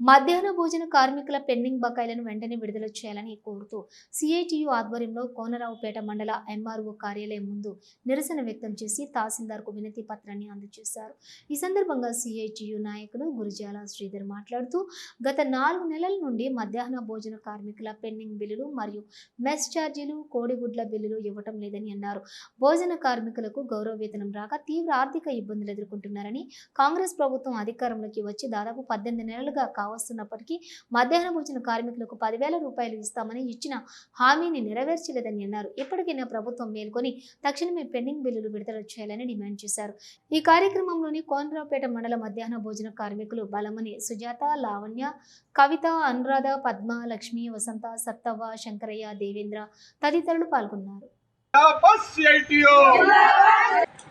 మధ్యాహ్న భోజన కార్మికుల పెండింగ్ బకాయిలను వెంటనే విడుదల చేయాలని కోరుతూ సిఐటియు ఆధ్వర్యంలో కోనరావుపేట మండల ఎంఆర్ఓ కార్యాలయం ముందు నిరసన వ్యక్తం చేసి తహసీల్దార్కు వినతి పత్రాన్ని అందజేశారు. ఈ సందర్భంగా సిఐటియు నాయకులు గురుజాల శ్రీధర్ మాట్లాడుతూ గత నాలుగు నెలల నుండి మధ్యాహ్న భోజన కార్మికుల పెండింగ్ బిల్లులు మరియు మెస్ ఛార్జీలు కోడిగుడ్ల బిల్లులు ఇవ్వటం లేదని అన్నారు. భోజన కార్మికులకు గౌరవ వేతనం రాక తీవ్ర ఆర్థిక ఇబ్బందులు ఎదుర్కొంటున్నారని కాంగ్రెస్ ప్రభుత్వం అధికారంలోకి వచ్చి దాదాపు పద్దెనిమిది నెలలుగా కావస్తున్నప్పటికీ మధ్యాహ్న భోజన కార్మికులకు పదివేల రూపాయలు ఇస్తామని ఇచ్చిన హామీని నెరవేర్చలేదని అన్నారు. ఇప్పటికైనా ప్రభుత్వం మేల్కొని తక్షణమే పెండింగ్ బిల్లులు విడుదల చేయాలని డిమాండ్ చేశారు. ఈ కార్యక్రమంలోని కోనరావుపేట మండల మధ్యాహ్న భోజన కార్మికులు బలమని సుజాత లావణ్య కవిత అనురాధ పద్మ లక్ష్మి వసంత సత్తవ్వ శంకరయ్య దేవేంద్ర తదితరులు పాల్గొన్నారు.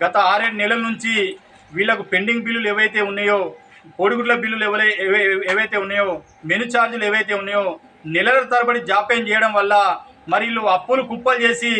గత ఆరేడు నెలల నుంచి వీళ్ళకు పెండింగ్ బిల్లులు ఏవైతే ఉన్నాయో కోడిగుడ్ల బిల్లులు ఎవరై ఏవైతే ఉన్నాయో మెను ఛార్జీలు ఏవైతే ఉన్నాయో నెలల తరబడి జాప్యం చేయడం వల్ల మరి అప్పులు కుప్పలు చేసి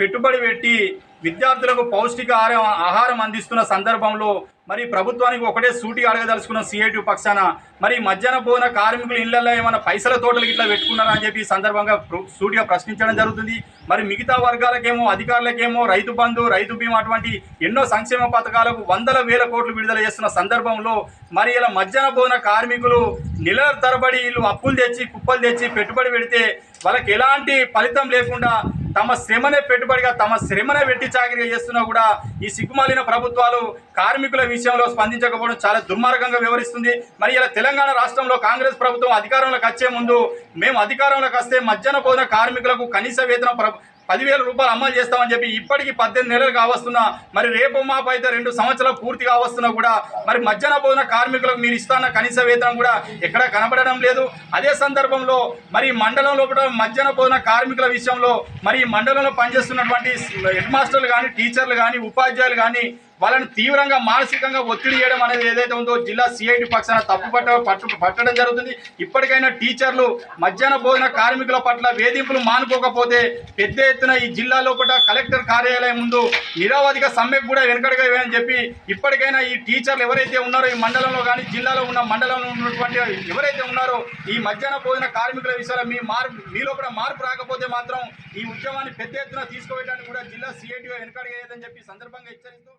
పెట్టుబడి పెట్టి విద్యార్థులకు పౌష్టిక ఆహారం ఆహారం అందిస్తున్న సందర్భంలో మరి ప్రభుత్వానికి ఒకటే సూటి అడగదలుచుకున్న సిఐటి పక్షాన మరి మధ్యాహ్న భోజన కార్మికులు ఇళ్ళలో ఏమైనా పైసల తోటలు ఇట్లా పెట్టుకున్నారా అని చెప్పి సందర్భంగా సూటిగా ప్రశ్నించడం జరుగుతుంది. మరి మిగతా వర్గాలకేమో అధికారులకేమో రైతు బంధు రైతు బీమా అటువంటి ఎన్నో సంక్షేమ పథకాలకు వందల వేల కోట్లు విడుదల చేస్తున్న సందర్భంలో మరి ఇలా మధ్యాహ్న భోజన కార్మికులు నెల తరబడి వీళ్ళు అప్పులు తెచ్చి కుప్పలు తెచ్చి పెట్టుబడి పెడితే వాళ్ళకి ఎలాంటి ఫలితం లేకుండా తమ శ్రమనే పెట్టుబడిగా తమ శ్రమనే వెట్టి చాకరీ చేస్తున్నా కూడా ఈ సిగ్గుమాలిన ప్రభుత్వాలు కార్మికుల విషయంలో స్పందించకపోవడం చాలా దుర్మార్గంగా వివరిస్తుంది మరి ఇలా తెలంగాణ రాష్ట్రంలో కాంగ్రెస్ ప్రభుత్వం అధికారంలోకి వచ్చే ముందు మేము అధికారంలోకి వస్తే మధ్యాహ్న భోజన కార్మికులకు కనీస వేతనం ప్ర- పదివేల రూపాయలు అమలు చేస్తామని చెప్పి ఇప్పటికి పద్దెనిమిది నెలలు కావస్తున్నా మరి రేపు మాపు అయితే రెండు సంవత్సరాలు పూర్తి కావస్తున్నా కూడా మరి మధ్యాహ్న భోజన కార్మికులకు మీరు ఇస్తాన్న కనీస వేతనం కూడా ఎక్కడ కనబడడం లేదు. అదే సందర్భంలో మరి మండలంలో కూడా మధ్యాహ్న భోజన కార్మికుల విషయంలో మరి మండలంలో పనిచేస్తున్నటువంటి హెడ్ మాస్టర్లు కానీ టీచర్లు కానీ ఉపాధ్యాయులు కానీ వాళ్ళని తీవ్రంగా మానసికంగా ఒత్తిడి చేయడం అనేది ఏదైతే ఉందో జిల్లా సిఐటి పక్షాన తప్పు పట్ట పట్టు పట్టడం జరుగుతుంది. ఇప్పటికైనా టీచర్లు మధ్యాహ్న భోజన కార్మికుల పట్ల వేధింపులు మానుకోకపోతే పెద్ద ఎత్తున ఈ జిల్లాలో కలెక్టర్ కార్యాలయం ముందు నిరవధిక సమ్మెకు కూడా వెనుకడగా అని చెప్పి ఇప్పటికైనా ఈ టీచర్లు ఎవరైతే ఉన్నారో ఈ మండలంలో కానీ జిల్లాలో ఉన్న మండలంలో ఉన్నటువంటి ఎవరైతే ఉన్నారో ఈ మధ్యాహ్న భోజన కార్మికుల విషయంలో మీ మార్పు మీలో కూడా మార్పు రాకపోతే మాత్రం ఈ ఉద్యమాన్ని పెద్ద ఎత్తున తీసుకువెళ్ళడానికి కూడా జిల్లా సిఐటి వెనకడగేదని చెప్పి సందర్భంగా హెచ్చరిస్తూ